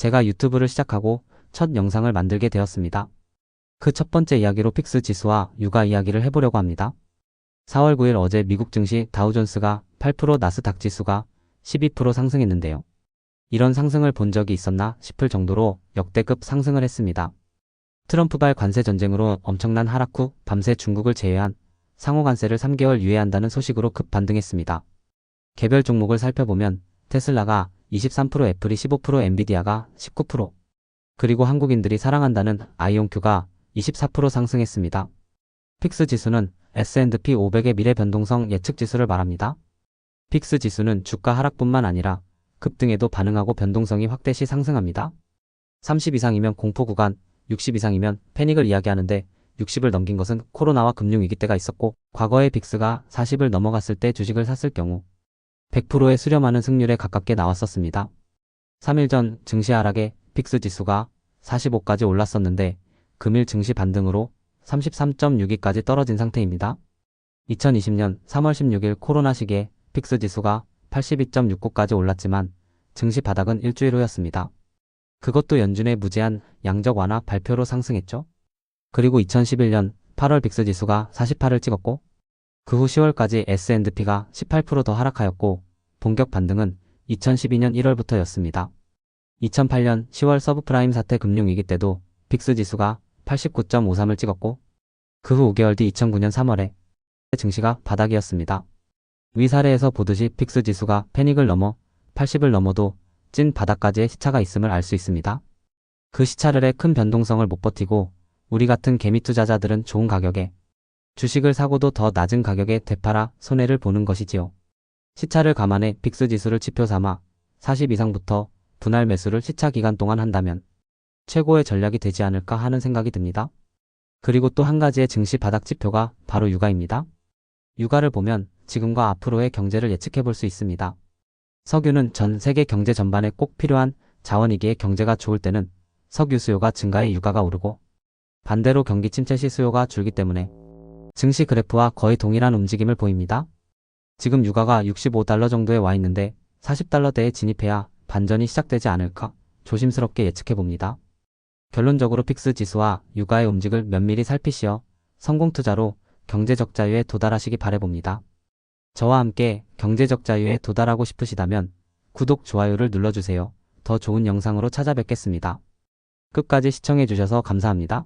제가 유튜브를 시작하고 첫 영상을 만들게 되었습니다. 그 첫 번째 이야기로 픽스 지수와 육아 이야기를 해보려고 합니다. 4월 9일 어제 미국 증시 다우존스가 8% 나스닥 지수가 12% 상승했는데요. 이런 상승을 본 적이 있었나 싶을 정도로 역대급 상승을 했습니다. 트럼프발 관세 전쟁으로 엄청난 하락 후 밤새 중국을 제외한 상호 관세를 3개월 유예한다는 소식으로 급 반등했습니다. 개별 종목을 살펴보면 테슬라가 23%, 애플이 15%, 엔비디아가 19%, 그리고 한국인들이 사랑한다는 아이온큐가 24% 상승했습니다. 픽스 지수는 S&P 500의 미래 변동성 예측 지수를 말합니다. 픽스 지수는 주가 하락뿐만 아니라 급등에도 반응하고 변동성이 확대 시 상승합니다. 30 이상이면 공포 구간, 60 이상이면 패닉을 이야기하는데 60을 넘긴 것은 코로나와 금융위기 때가 있었고 과거에 빅스가 40을 넘어갔을 때 주식을 샀을 경우 100%의 수렴하는 승률에 가깝게 나왔었습니다. 3일 전 증시 하락에 픽스 지수가 45까지 올랐었는데 금일 증시 반등으로 33.62까지 떨어진 상태입니다. 2020년 3월 16일 코로나 시기에 픽스 지수가 82.69까지 올랐지만 증시 바닥은 일주일 후였습니다. 그것도 연준의 무제한 양적 완화 발표로 상승했죠. 그리고 2011년 8월 빅스 지수가 48을 찍었고 그 후 10월까지 S&P가 18%더 하락하였고 본격 반등은 2012년 1월부터였습니다. 2008년 10월 서브프라임 사태 금융위기 때도 빅스 지수가 89.53을 찍었고 그 후 5개월 뒤 2009년 3월에 증시가 바닥이었습니다. 위 사례에서 보듯이 픽스 지수가 패닉을 넘어 80을 넘어도 찐 바닥까지의 시차가 있음을 알 수 있습니다. 그 시차를의 큰 변동성을 못 버티고 우리 같은 개미 투자자들은 좋은 가격에 주식을 사고도 더 낮은 가격에 되팔아 손해를 보는 것이지요. 시차를 감안해 픽스 지수를 지표 삼아 40 이상부터 분할 매수를 시차 기간 동안 한다면 최고의 전략이 되지 않을까 하는 생각이 듭니다. 그리고 또 한 가지의 증시 바닥 지표가 바로 유가입니다. 유가를 보면 지금과 앞으로의 경제를 예측해 볼 수 있습니다. 석유는 전 세계 경제 전반에 꼭 필요한 자원이기에 경제가 좋을 때는 석유 수요가 증가해 유가가 오르고 반대로 경기 침체 시 수요가 줄기 때문에 증시 그래프와 거의 동일한 움직임을 보입니다. 지금 유가가 65달러 정도에 와 있는데 40달러대에 진입해야 반전이 시작되지 않을까 조심스럽게 예측해 봅니다. 결론적으로 픽스 지수와 유가의 움직을 면밀히 살피시어 성공 투자로 경제적 자유에 도달하시기 바래봅니다. 저와 함께 경제적 자유에 도달하고 싶으시다면 구독, 좋아요를 눌러주세요. 더 좋은 영상으로 찾아뵙겠습니다. 끝까지 시청해주셔서 감사합니다.